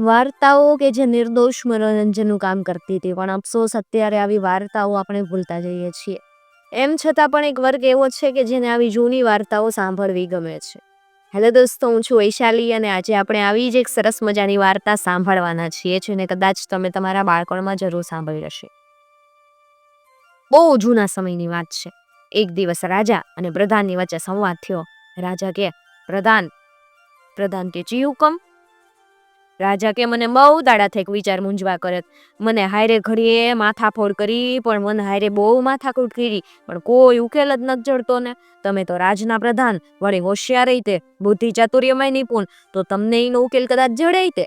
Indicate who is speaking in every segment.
Speaker 1: વાર્તાઓ કે જે નિર્દોષ મનોરંજનનું કામ કરતી હતી, પણ અફસોસ અત્યારે આવી વાર્તાઓ આપણે ભૂલતા જઈએ છીએ. એમ છતાં પણ એક વર્ગ એવો છે કે જેને આવી જૂની વાર્તાઓ સાંભળવી ગમે છે. હેલો દોસ્તો, હું છું વૈશાલી અને આજે આપણે આવી જ એક સરસ મજાની વાર્તા સાંભળવાના છીએ, જેને કદાચ તમે તમારા બાળપણમાં જરૂર સાંભળી હશે. બહુ જૂના સમયની વાત છે. એક દિવસ રાજા અને પ્રધાનની વચ્ચે સંવાદ થયો. રાજા કે, પ્રધાન પ્રધાન કે જી હુકમ? રાજા કે મને બહુ દાડા થઈક વિચાર મૂંઝવા કરે મને હારે ઘડીએ માથાફોડ કરી, પણ મને હારે બહુ માથાકૂટ કરી. પણ કોઈ ઉકેલ જ નથી જડતો ને. તમે તો રાજના પ્રધાન, વળી હોશિયાર તે, બુદ્ધિ ચાતુર્યમાં નિપુણ. તો તમને એનો ઉકેલ કદાચ જડે તે?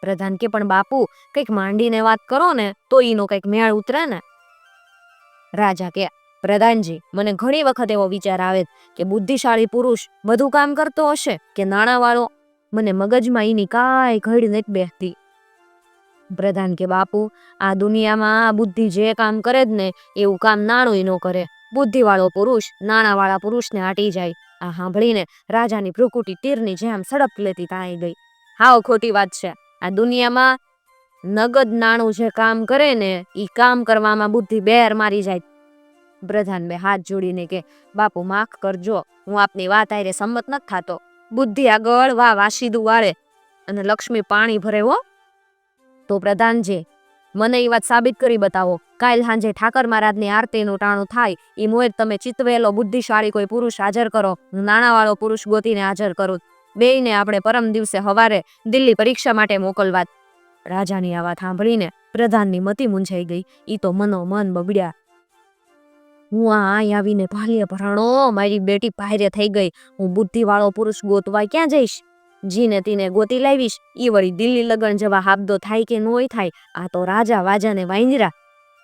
Speaker 1: પ્રધાન કે પણ બાપુ, કંઈક માંડીને વાત કરો ને, તો એનો કંઈક મેળ ઉતરે ને. રાજા કે, પ્રધાનજી, મને ઘણી વખત એવો વિચાર આવે કે બુદ્ધિશાળી પુરુષ બધું કામ કરતો હશે કે નાણાંવાળો મને મગજમાં એની કાંઈ ઘડી નથી બેસતી. પ્રધાન કે, બાપુ, આ દુનિયામાં આ બુદ્ધિ જે કામ કરે જ ને, એવું કામ નાણું ન કરે. બુદ્ધિવાળો પુરુષ નાણાવાળા પુરુષને આટી જાય. આ સાંભળીને રાજાની ભ્રુકુટી તીરની જેમ સડપ લેતી તાઈ ગઈ. હાવ ખોટી વાત છે. આ દુનિયામાં નગદ નાણું જે કામ કરે ને એ કામ કરવામાં બુદ્ધિ બેર મારી જાય. પ્રધાન બે હાથ જોડીને કે, બાપુ, માફ કરજો. હું આપની વાત આયરે સંમત નથી થતો. બુદ્ધિ આગળ વા વાસીદું વાળે અને લક્ષ્મી પાણી ભરે હો. તો પ્રધાનજી, મને એ વાત સાબિત કરી બતાવો. કાલ સાંજે ઠાકર મહારાજની આરતીનું ટાણું થાય એ મોહર તમે ચિતવેલો બુદ્ધિશાળી કોઈ પુરુષ હાજર કરો. નાણાવાળો પુરુષ ગોતીને હાજર કરું. બેયને આપણે પરમ દિવસે હવારે દિલ્હી પરીક્ષા માટે મોકલવા. રાજાની આ વાત સાંભળીને પ્રધાનની મતી મૂંઝાઈ ગઈ. ઈ તો મનો મન બગડ્યા. હું આ અહીં આવીને ભાલ્યા ભરાણો, મારી બેટી પાયરે થઈ ગઈ. હું બુદ્ધિવાળો પુરુષ ગોતવા ક્યાં જઈશ? જીને તીને ગોતી લાવીશ. ઈ વળી દિલ્હી લગન જવા હાબદો થાય કે નોય થાય, આ તો રાજા વાજાને વાંજરા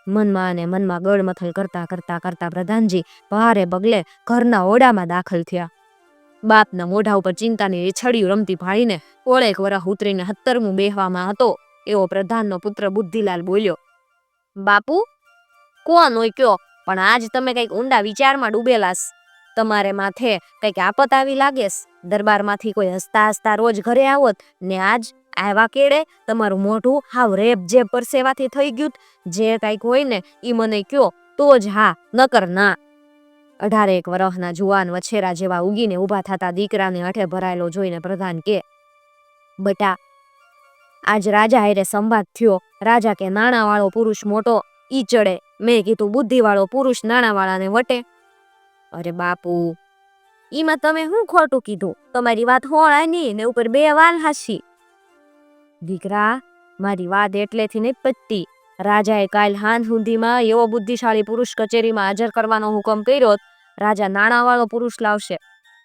Speaker 1: મનમાં અને મનમાં ગળમથલ કરતા કરતા કરતા પ્રધાનજી ભારે પગલે ઘરના ઓડામાં દાખલ થયા. બાપના મોઢા ઉપર ચિંતાની રેછડિયું રમતી ભાળીને ઓળેક વરા ઉતરીને હત્તરમું બેહવામાં હતો, એવો પ્રધાનનો પુત્ર બુદ્ધિલાલ બોલ્યો, બાપુ, કોણ હોય કયો? પણ આજ તમે કંઈક ઊંડા વિચારમાં ડૂબેલાસ. તમારે માથે કંઈક આપત આવી લાગેસ. દરબારમાંથી કોઈ હસતા હસતા રોજ ઘરે આવોત ને આજ આવ્યા કેડે તમારું મોઢું હાવ રેપ જે પરસેવાથી થઈ ગયું જે કાંઈક હોય ને એ મને કયો, તો જ હા, નકર ના. અઢારે એક વરહના જુવાન વછેરા જેવા ઉગીને ઊભા થતા દીકરાને અઠે ભરાયેલો જોઈને પ્રધાન કે, બટા, આજ રાજા હારે સંવાદ થયો. રાજા કે નાણાવાળો પુરુષ મોટો, ઈ ચડે. મેં કીધું બુદ્ધિવાળો પુરુષ નાણાવાળાને વટે. અરે બાપુ એમાં તમે શું ખોટું કીધું? તમારી વાત હોળા નહીં ને ઉપર બે વાલ હાસી. દીકરા, મારી વાત એટલેથી નહીં પતતી રાજાએ કાલ હાન સુધીમાં એવો બુદ્ધિશાળી પુરુષ કચેરીમાં હાજર કરવાનો હુકમ કર્યો રાજા નાણાવાળો પુરુષ લાવશે.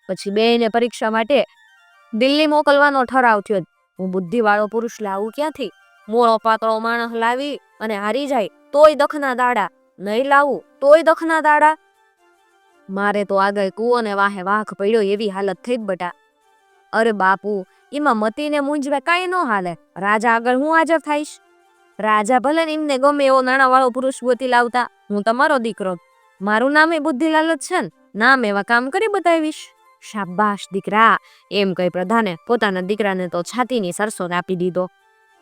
Speaker 1: પછી બેને પરીક્ષા માટે દિલ્હી મોકલવાનો ઠરાવ થયો હું બુદ્ધિવાળો પુરુષ લાવું ક્યાંથી? મોળો પાતળો માણસ લાવી અને હારી જાય. તોય દખના દાડા, નહીં લાવું, તોય દખના દાડા. મારે તો આગળ કૂવો ને વાહે વાઘ પડ્યો એવી હાલત થઈ જ બટા. અરે બાપુ, એમાં મતીને મૂંઝવે કાંઈ ન હાલે. રાજા આગળ હું હાજર થઈશ? રાજા ભલે ને એમને ગમે એવો નાણાવાળો પુરુષ ગોતી લાવતા, હું તમારો દીકરો. મારું નામ એ બુદ્ધિલાલ જ છે ને, નામ એવા કામ કરી બતાવીશ. શાબાશ દીકરા, એમ કહી પ્રધાને પોતાના દીકરાને તો છાતીની સરસો આપી દીધો.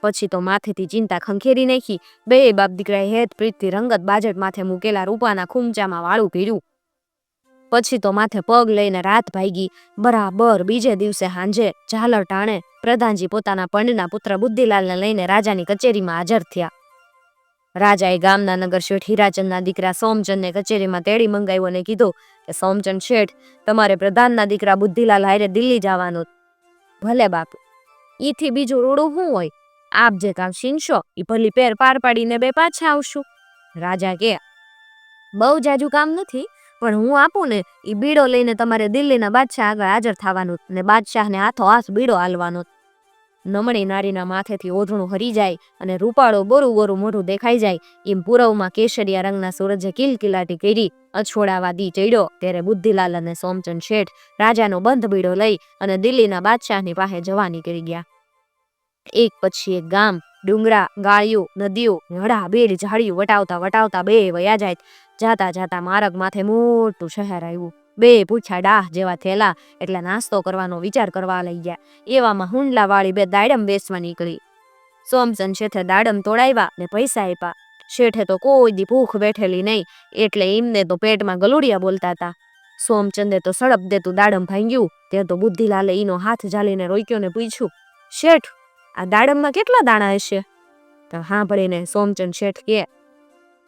Speaker 1: પછી તો માથેથી ચિંતા ખંખેરી નાખી, બે બાપ દીકરાએ હેત પ્રીતથી રંગત બાજટ માથે મૂકેલા રૂપાના ખૂમચામાં વાળું પીડ્યું. પછી તો માથે પગ લઈને રાત ભાગી, બરાબર બીજે દિવસે હાંજે ઝાલર ટાણે પ્રધાનજી પોતાના પંડના પુત્ર બુદ્ધિલાલને લઈને રાજાની કચેરીમાં હાજર થયા. રાજાએ ગામના નગર શેઠ હીરાચંદના દીકરા સોમચંદને કચેરીમાં તેડી મંગાવ્યો અને કીધું કે, સોમચંદ શેઠ, તમારે પ્રધાનના દીકરા બુદ્ધિલાલ હારે દિલ્હી જવાનું. ભલે બાપુ, ઈથી બીજું રૂડું શું હોય? આપ જે કામ શીનશો એ ભલી પેર પાર પાડીને બે પાછા આવશું. રાજા કે, બહુ જાજુ કામ નથી, પણ હું આપું ને એ બીડો લઈને તમારે દિલ્હીના બાદશાહ આગળ હાજર થવાનું ને બાદશાહને હાથો હાથ બીડો હાલવાનો. નમણી નારીના માથેથી ઓઢણું હરી જાય અને રૂપાળો બોરું બોરું મોઢું દેખાઈ જાય, એમ પૂરવમાં કેસરિયા રંગના સૂરજે કિલકિલાટી કરી અછોડાવા દી ચડ્યો, ત્યારે બુદ્ધિલાલ અને સોમચંદ શેઠ રાજાનો બંધ બીડો લઈ અને દિલ્હીના બાદશાહની પાસે જવા નીકળી ગયા. એક પછી એક ગામ, ડુંગરા ગાળીઓ નદીઓ હડા બેડ ઝાડીઓ વટાવતા વટાવતા બે વયા જાય. જાતા જાતા માર્ગ માથે મોટું શહેર આવ્યું. બે પૂછ્યા ડાહ જેવા થયેલા એટલે નાસ્તો કરવાનો વિચાર કરવા લઈ ગયા. એવામાં હુંડલા વાળી બે દાડમ બેસવા નીકળી. સોમચંદ શેઠે દાડમ તોડાવ્યા ને પૈસા આપ્યા. શેઠે તો કોઈ દી ભૂખ બેઠેલી નહીં, એટલે એમને તો પેટમાં ગલુડિયા બોલતા હતા. સોમચંદે તો સડપ દેતું દાડમ ભાંગ્યું, તે તો બુદ્ધિલાલે એનો હાથ ઝાલીને રોક્યો ને પૂછ્યું, શેઠ આ દાડમમાં કેટલા દાણા હશે? તો સાંભળીને સોમચંદ શેઠ કે,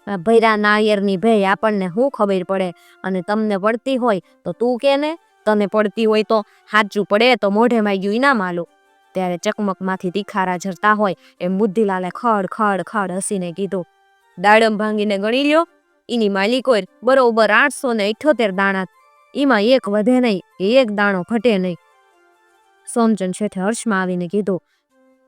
Speaker 1: આ ભૈરા નાયરની ભેય આપણને શું ખબર પડે? અને તમને પડતી હોય તો તું કે ને? તને પડતી હોય તો સાચું પડે, તો મોઢે માગ્યું ઇનામ આલું ત્યારે ચકમકમાંથી તીખારા ઝરતા હોય એમ બુદ્ધિલાલે ખડ ખડ ખડ હસીને કીધું, દાડમ ભાંગીને ગણી લ્યો. એની માલિકોએ બરોબર આઠસો ને ઇઠ્યોતેર દાણા એમાં એક વધે નહીં, એક દાણો ઘટે નહીં. સોમચંદ શેઠે હર્ષમાં આવીને કીધું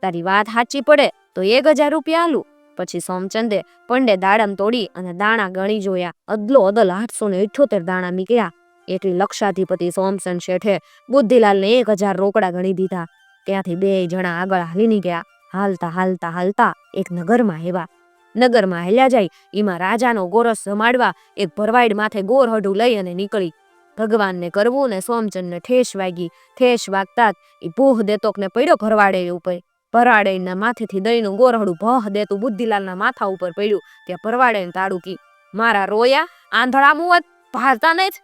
Speaker 1: તારી વાત સાચી પડે તો એક હજાર રૂપિયા આલું. પછી સોમચંદે પંડે દાડમ તોડી અને દાણા ગણી જોયા. અદલો અદલ આઠસો ને ઇઠ્યોતેર દાણા નીકળ્યા એટલી લક્ષાધિપતિ સોમચંદ શેઠે બુદ્ધિલાલને એક હજાર રોકડા ગણી દીધા. ત્યાંથી બે જણા આગળ હાલી નીકળ્યા હાલતા હાલતા હાલતા એક નગરમાં હેવા. નગરમાં હેલ્યા જાય, એમાં રાજાનો ગોરસ જમાડવા એક ભરવાઈડ માથે ગોર હડું લઈ અને નીકળી. ભગવાનને કરવું ને સોમચંદને ઠેસ વાગી. ઠેસ વાગતા જ એ ભૂહ દેતોકને પડ્યો ભરવાડે ઉપર. ભરવાડેના માથેથી દહીંનું ગોરહડું ભહ દેતું બુદ્ધિલાલના માથા ઉપર પડ્યું. ત્યાં ભરવાડેને તાડુકી મારા રોયા, આંધળા મુવત ભારતા ને જ.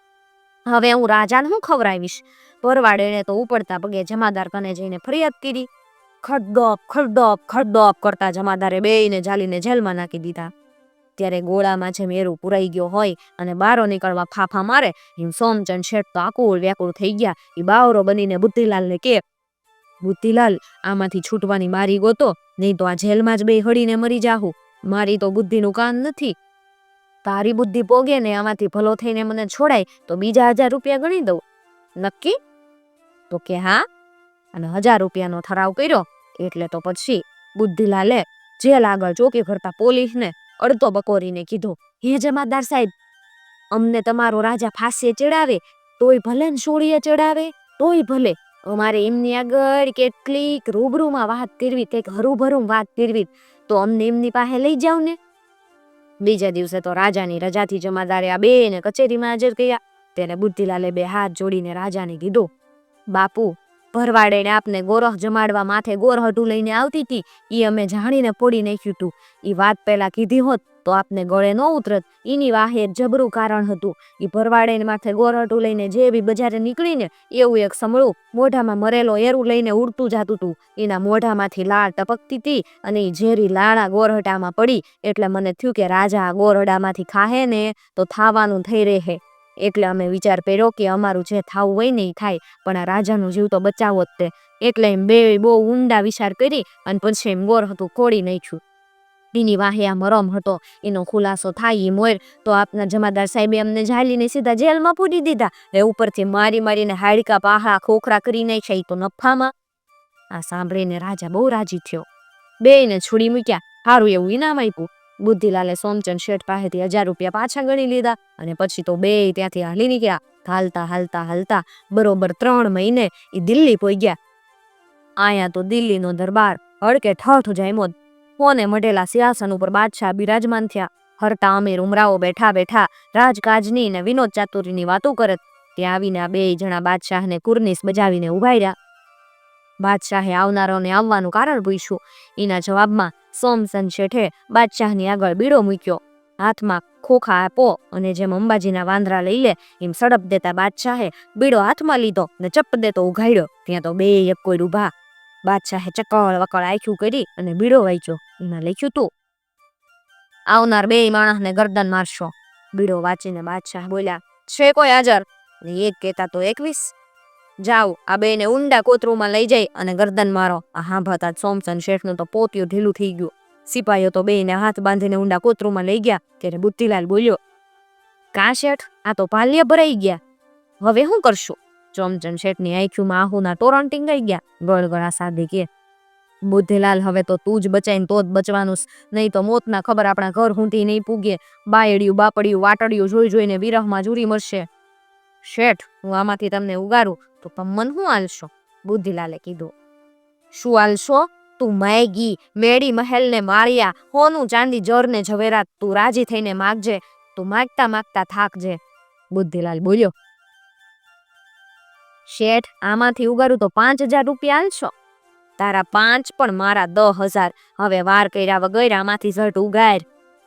Speaker 1: હવે હું રાજાને હું ખવરાવીશ ભરવાડેને તો ઉપડતા પગે જમાદાર કને જઈને ફરિયાદ કરી. ખડદોપ ખડદોપ ખડદોપ કરતા જમાદારે બેયને જાલીને જેલમાં નાખી દીધા. ત્યારે ગોળામાં જે મેરું પુરાઈ ગયો હોય અને બારો નીકળવા ફાફા મારે, એમ સોમચંદ શેઠ તો આકુળ વ્યાકુળ થઈ ગયા. એ બાવરો બનીને બુદ્ધિલાલને કે બુદ્ધિલાલ, આમાંથી છૂટવાની મારી ગોતો, નહીં તો આ જેલમાં જ બે હળીને મરી જાહું. મારી તો બુદ્ધિનું કાન નથી. તારી બુદ્ધિ પોગે ને આમાંથી ભલો થઈને મને છોડાય, તો બીજા હજાર રૂપિયા ગણી દઉં. નક્કી? તો કે હા. અને હજાર રૂપિયાનો ઠરાવ કર્યો, એટલે તો પછી બુદ્ધિલાલે જેલ આગળ ચોકી કરતા પોલીસને અડધો બકોરીને કીધું, હે જમાદાર સાહેબ, અમને તમારો રાજા ફાંસીએ ચડાવે, તોય ભલે ને સોળીએ ચડાવે, તોય ભલે અમારે એમની આગળ કેટલીક રૂબરૂમાં વાત કરવી કંઈક હરૂભરૂમ વાત કરવી. તો અમને એમની પાસે લઈ જાવ ને. બીજા દિવસે તો રાજાની રજાથી જમાદારે આ બેને કચેરીમાં હાજર કર્યા. તેને બુદ્ધિલાલે બે હાથ જોડીને રાજાને કીધું, બાપુ ભરવાડેને આપને ગોરહ જમાડવા માથે ગોરહટું લઈને આવતી હતી એ અમે જાણીને પોડી નાખ્યું હતું એ વાત પહેલાં કીધી હોત તો આપને ગળે ન ઉતરત. એની વાહે જબરું કારણ હતું. એ ભરવાડેને માથે ગોરહટું લઈને જે બી બજારે નીકળીને એવું એક સમળું મોઢામાં મરેલો એરું લઈને ઉડતું જાતું હતું એના મોઢામાંથી લાળ ટપકતી હતી અને એ ઝેરી લાળા ગોરહટામાં પડી. એટલે મને થયું કે રાજા આ ગોરહડામાંથી ખાહે ને તો થાવાનું થઈ રહે. એટલે અમે વિચાર કર્યો કે અમારું જે થાવું હોય ને એ થાય, પણ આ રાજાનું જીવ તો બચાવો જ તે. એટલે એમ બે બહુ ઊંડા વિચાર કરી અને પછી એમ ગોર હતું ખોડી નાખ્યું. એની વાહે આ મરમ હતો, એનો ખુલાસો થાય એ મોર તો આપના જમાદાર સાહેબે અમને ઝાલીને સીધા જેલમાં પૂરી દીધા. એ ઉપરથી મારી મારીને હાડકા પાહા ખોખરા કરી નાખ્યા એ તો નફામાં. આ સાંભળીને રાજા બહુ રાજી થયો. બેયને છોડી મૂક્યા. સારું એવું ઇનામ આપ્યું. બુદ્ધિલાલે સોમચંદ શેઠ પાસેથી હજાર રૂપિયા પાછા ગણી લીધા અને પછી તો બે ત્યાંથી હાલી નીકળ્યા. હાલતા હાલતા હાલતા બરોબર ત્રણ મહિને એ દિલ્હી પહોંચ્યા આયા તો દિલ્હીનો દરબાર હડકે ઠઠ જામ્યો. કોને મઢેલા સિંહાસન ઉપર બાદશાહ બિરાજમાન થયા. હરતા અમીર ઉમરાઓ બેઠા બેઠા રાજકાજની ને વિનોદ ચાતુરીની વાતો કરત. ત્યાં આવીને આ બે જણા બાદશાહને કુર્નિસ બજાવીને ઊભા રહ્યા. બાદશાહે આવનારોને આવવાનું કારણ પૂછ્યું. એના જવાબમાં સોમસન શેઠે બાદશાહની આગળ બીડો મૂક્યો. હાથમાં ખોખા આપો અને જેમ અંબાજીના વાંદરા લઈ લે, એમ સડપ દેતા બાદશાહે બીડો હાથમાં લીધો ને ચપ દેતો ઉઘાડ્યો. ત્યાં તો બે એક કોઈ ઊભા બાદશાહે ચકળ વકળ આખ્યું કરી અને બીડો વાંચ્યો. એમાં લખ્યું તું, આવનાર બે માણસને ગરદન મારશો. બીડો વાંચીને બાદશાહ બોલ્યા, છે કોઈ હાજર? ને એક કહેતા તો એકવીસ. જાઓ, આ બેને ઊંડા કોતરુંમાં લઈ જઈ અને ગરદન મારો. આ જ સોમસન શેઠનું તો પોતિયું ઢીલું થઈ ગયું. સિપાહીઓ તો બેને હાથ બાંધીને ઊંડા કોતરુમાં લઈ ગયા, ત્યારે બુદ્ધિલાલ બોલ્યો, કા શેઠ, આ તો પાલ્ય ભરાઈ ગયા. હવે શું કરશું? ચોમચંદ શેઠની આંખીમાં આહુના તોરણ ટીંગાઈ ગયા. ગળગળા સાધી કે, બુદ્ધિલાલ, હવે તો તું જ બચાઈને તો જ બચવાનું. નહીં તો મોતના ખબર આપણા ઘર હુંથી નહીં પૂગે. બાયડિયું, બાપડિયું, વાટડિયું જોઈ જોઈને વિરહમાં જુરી મરશે. શેઠ, હું આમાંથી તમને ઉગારું. તો તમે મન શું આલશો? બુદ્ધિલાલે કીધું. શું આલશો? તું મેગી મેડી મહેલને માળિયા, હોનું, ચાંદી, જરને, ઝવેરાત તું રાજી થઈને માગજે, તું માગતા માગતા થાકજે. બુદ્ધિલાલ બોલ્યો. શેઠ, આમાંથી ઉગાડું તો પાંચ હજાર રૂપિયા આલશો? તારા પાંચ પણ મારા દહ હજાર. હવે વાર કર્યા વગર આમાંથી ઝટ ઉગાર.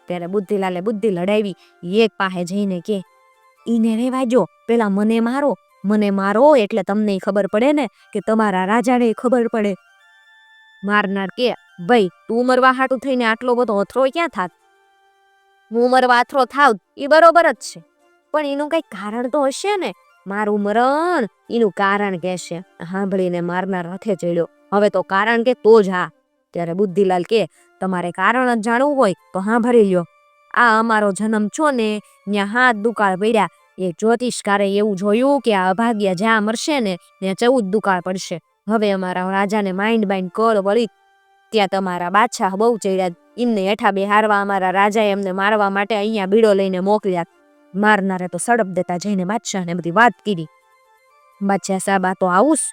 Speaker 1: ત્યારે બુદ્ધિલાલે બુદ્ધિ લડાવી, એક પાસે જઈને કે, ઈને રેવા જો પેલા મને મારો મને મારો એટલે તમને ખબર પડે ને કે તમારા રાજાને ખબર પડે. મારનાર કે, ભાઈ, તું મરવા હાટું થઈને આટલો બધો અથરો ક્યાં થાત? હું મરવા અથરો થાવ એ બરોબર જ છે, પણ એનું કઈ કારણ તો હશે ને? મારું મરણ એનું કારણ કહેશે. સાંભળીને મારનાર રથે ચડ્યો. હવે તો કારણ કે તો જ હા. ત્યારે બુદ્ધિલાલ કે, તમારે કારણ જ જાણવું હોય તો સાંભળી લ્યો. આ અમારો જન્મ છો ને ત્યાં હાથ દુકાળ પડ્યા એ જ્યોતિષકારે એવું જોયું કે આ અભાગ્ય જ્યાં મરશે ને, ત્યાં ચૌદ દુકાળ પડશે. હવે અમારા રાજાને માઇન્ડ બાઇન્ડ કર વળી ત્યાં તમારા બાદશાહ બહુ ચડ્યા. એમને હેઠા બેહારવા અમારા રાજાએ એમને મારવા માટે અહીંયા બીડો લઈને મોકલ્યા. મારનારે તો સડપ દેતા જઈને બાદશાહને બધી વાત કરી બાદશાહ સાહેબ, આ તો આવુંસ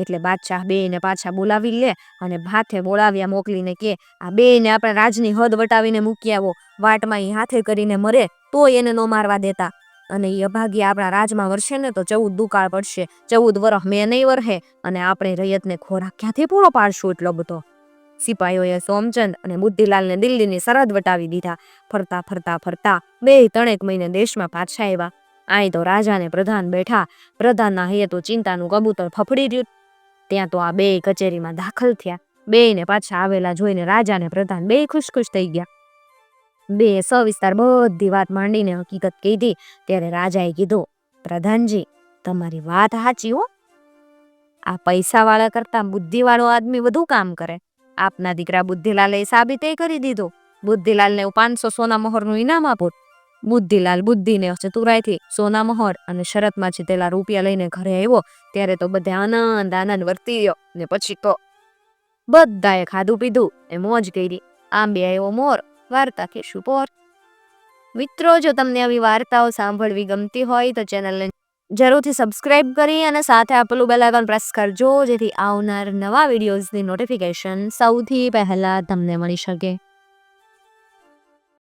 Speaker 1: એટલે બાદશાહ બેને પાછા બોલાવી લે અને હાથે બોલાવ્યા મોકલીને કે, આ બેને આપણે રાજની હદ વટાવીને મૂકી આવો. વાટમાં એ હાથે કરીને મરે તો એને નો મારવા દેતા. અને એ અભાગ્ય આપણા રાજમાં વરસે ને તો ચૌદ દુકાળ પડશે. ચૌદ વરહ મેં નહીં વરહે અને આપણે રૈયતને ખોરાક ક્યાંથી પૂરો પાડશું એટલો બધો? સિપાહીઓએ સોમચંદ અને બુદ્ધિલાલને દિલ્હીની સરહદ વટાવી દીધા. ફરતા ફરતા ફરતા બે ત્રણેક મહિને દેશમાં પાછા આવ્યા. અહીં તો રાજાને પ્રધાન બેઠા. પ્રધાનના હૈયે તો ચિંતાનું કબૂતર ફફડી રહ્યું. ત્યાં તો આ બે કચેરીમાં દાખલ થયા. બેયને પાછા આવેલા જોઈને રાજાને પ્રધાન બે ખુશ ખુશ થઈ ગયા. બે સવિસ્તાર બધી વાત માંડીને હકીકત કીધી ત્યારે રાજાએ કીધું, પ્રધાનજી, તમારી વાત સાચી હો. આ પૈસાવાળા કરતા બુદ્ધિવાળો આદમી વધુ કામ કરે. આપના દીકરા બુદ્ધિલાલે સાબિત એ કરી દીધું. બુદ્ધિલાલને હું પાંચસો સોના મોહરનું ઇનામ આપું. બુદ્ધિલાલ બુદ્ધિને ચતુરાઈથી સોના મોહર અને શરતમાં જીતેલા રૂપિયા લઈને ઘરે આવ્યો. ત્યારે તો બધે આનંદ આનંદ વર્તી ગયો ને પછી તો બધાએ ખાધું પીધું. એ મોજ કરી. આંબે આવ્યો મોર. વાર્તા કહેશું પોર મિત્રો, જો તમને આવી વાર્તાઓ સાંભળવી ગમતી હોય તો ચેનલને જરૂરથી સબસ્ક્રાઇબ કરી અને સાથે આપેલું બેલ આઇકન પ્રેસ કરજો, જેથી આવનાર નવા વિડીયોઝની નોટિફિકેશન સૌથી પહેલાં તમને મળી શકે.